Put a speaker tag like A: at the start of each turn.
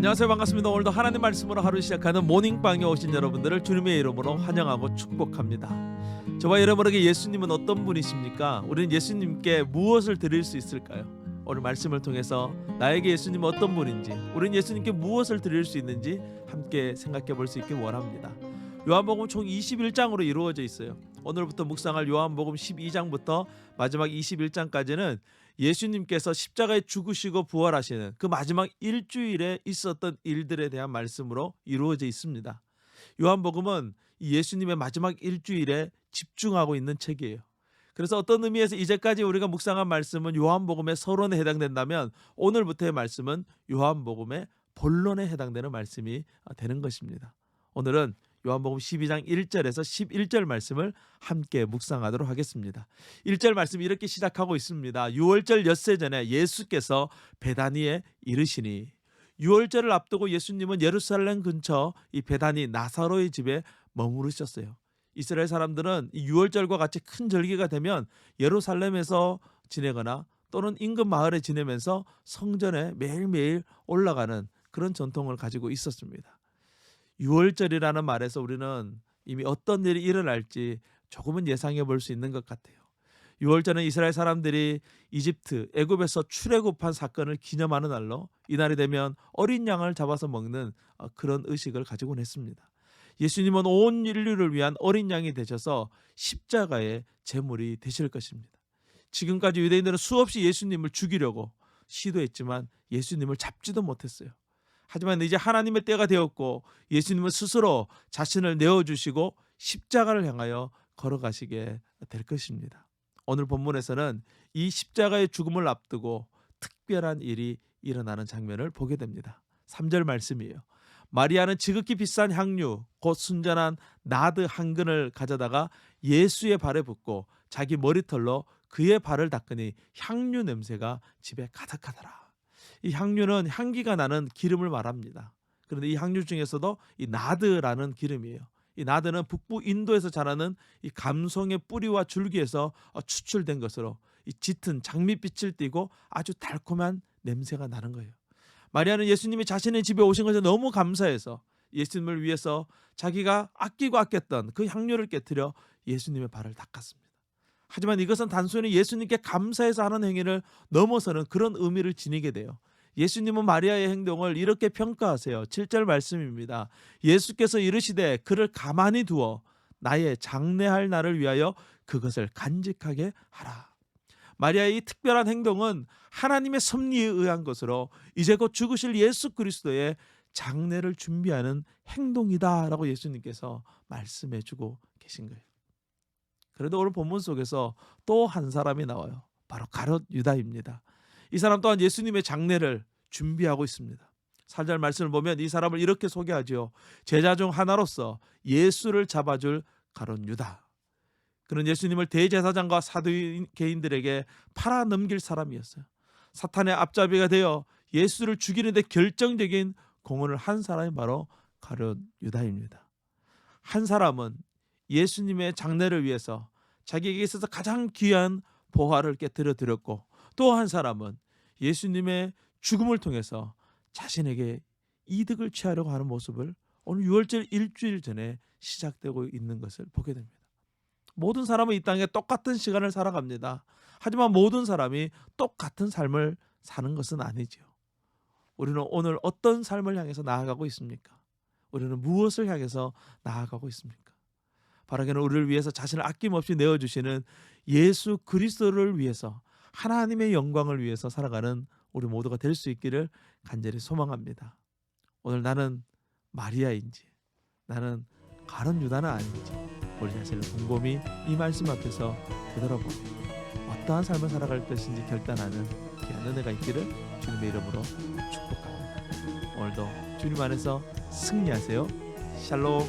A: 안녕하세요. 반갑습니다. 오늘도 하나님 말씀으로 하루 시작하는 모닝방에 오신 여러분들을 주님의 이름으로 환영하고 축복합니다. 저와 여러분에게 예수님은 어떤 분이십니까? 우리는 예수님께 무엇을 드릴 수 있을까요? 오늘 말씀을 통해서 나에게 예수님은 어떤 분인지 우리는 예수님께 무엇을 드릴 수 있는지 함께 생각해 볼 수 있길 원합니다. 요한복음 총 21장으로 이루어져 있어요. 오늘부터 묵상할 요한복음 12장부터 마지막 21장까지는 예수님께서 십자가에 죽으시고 부활하시는 그 마지막 일주일에 있었던 일들에 대한 말씀으로 이루어져 있습니다. 요한복음은 이 예수님의 마지막 일주일에 집중하고 있는 책이에요. 그래서 어떤 의미에서 이제까지 우리가 묵상한 말씀은 요한복음의 서론에 해당된다면 오늘부터의 말씀은 요한복음의 본론에 해당되는 말씀이 되는 것입니다. 오늘은 요한복음 12장 1절에서 11절 말씀을 함께 묵상하도록 하겠습니다. 1절 말씀 이렇게 시작하고 있습니다. 6월절 엿새 전에 예수께서 베다니에 이르시니 6월절을 앞두고 예수님은 예루살렘 근처 이 베다니 나사로의 집에 머무르셨어요. 이스라엘 사람들은 이 6월절과 같이 큰 절기가 되면 예루살렘에서 지내거나 또는 인근 마을에 지내면서 성전에 매일매일 올라가는 그런 전통을 가지고 있었습니다. 6월절이라는 말에서 우리는 이미 어떤 일이 일어날지 조금은 예상해 볼 수 있는 것 같아요. 6월절은 이스라엘 사람들이 이집트, 애굽에서 출애굽한 사건을 기념하는 날로 이날이 되면 어린 양을 잡아서 먹는 어, 그런 의식을 가지곤 했습니다. 예수님은 온 인류를 위한 어린 양이 되셔서 십자가의 제물이 되실 것입니다. 지금까지 유대인들은 수없이 예수님을 죽이려고 시도했지만 예수님을 잡지도 못했어요. 하지만 이제 하나님의 때가 되었고 예수님은 스스로 자신을 내어주시고 십자가를 향하여 걸어가시게 될 것입니다. 오늘 본문에서는 이 십자가의 죽음을 앞두고 특별한 일이 일어나는 장면을 보게 됩니다. 3절 말씀이에요. 마리아는 지극히 비싼 향유, 곧 순전한 나드 한 근을 가져다가 예수의 발에 붓고 자기 머리털로 그의 발을 닦으니 향유 냄새가 집에 가득하더라. 이 향유는 향기가 나는 기름을 말합니다. 그런데 이 향유 중에서도 이 나드라는 기름이에요. 이 나드는 북부 인도에서 자라는 이 감송의 뿌리와 줄기에서 어, 추출된 것으로 이 짙은 장밋빛을 띠고 아주 달콤한 냄새가 나는 거예요. 마리아는 예수님이 자신의 집에 오신 것에 너무 감사해서 예수님을 위해서 자기가 아끼고 아꼈던 그 향유를 깨뜨려 예수님의 발을 닦았습니다. 하지만 이것은 단순히 예수님께 감사해서 하는 행위를 넘어서는 그런 의미를 지니게 돼요. 예수님은 마리아의 행동을 이렇게 평가하세요. 7절 말씀입니다. 예수께서 이르시되 그를 가만히 두어 나의 장례할 날을 위하여 그것을 간직하게 하라. 마리아의 이 특별한 행동은 하나님의 섭리에 의한 것으로 이제 곧 죽으실 예수 그리스도의 장례를 준비하는 행동이다라고 예수님께서 말씀해 주고 계신 거예요. 그래도 오늘 본문 속에서 또 한 사람이 나와요. 바로 가롯 유다입니다. 이 사람 또한 예수님의 장례를 준비하고 있습니다. 4절 말씀을 보면 이 사람을 이렇게 소개하지요. 제자 중 하나로서 예수를 잡아줄 가론 유다. 그는 예수님을 대제사장과 사두개인들에게 팔아 넘길 사람이었어요. 사탄의 앞잡이가 되어 예수를 죽이는데 결정적인 공헌을 한 사람이 바로 가론 유다입니다. 한 사람은 예수님의 장례를 위해서 자기에게 있어서 가장 귀한 보화를 깨뜨려 드렸고 또 한 사람은 예수님의 죽음을 통해서 자신에게 이득을 취하려고 하는 모습을 오늘 6월절 일주일 전에 시작되고 있는 것을 보게 됩니다. 모든 사람은 이 땅에 똑같은 시간을 살아갑니다. 하지만 모든 사람이 똑같은 삶을 사는 것은 아니지요. 우리는 오늘 어떤 삶을 향해서 나아가고 있습니까? 우리는 무엇을 향해서 나아가고 있습니까? 바라기는 우리를 위해서 자신을 아낌없이 내어주시는 예수 그리스도를 위해서 하나님의 영광을 위해서 살아가는 우리 모두가 될 수 있기를 간절히 소망합니다. 오늘 나는 마리아인지 나는 가론 유다는 아닌지 우리 자신을 곰곰이 이 말씀 앞에서 되돌아보고 어떠한 삶을 살아갈 것인지 결단하는 귀한 은혜가 있기를 주님의 이름으로 축복합니다. 오늘도 주님 안에서 승리하세요. 샬롬.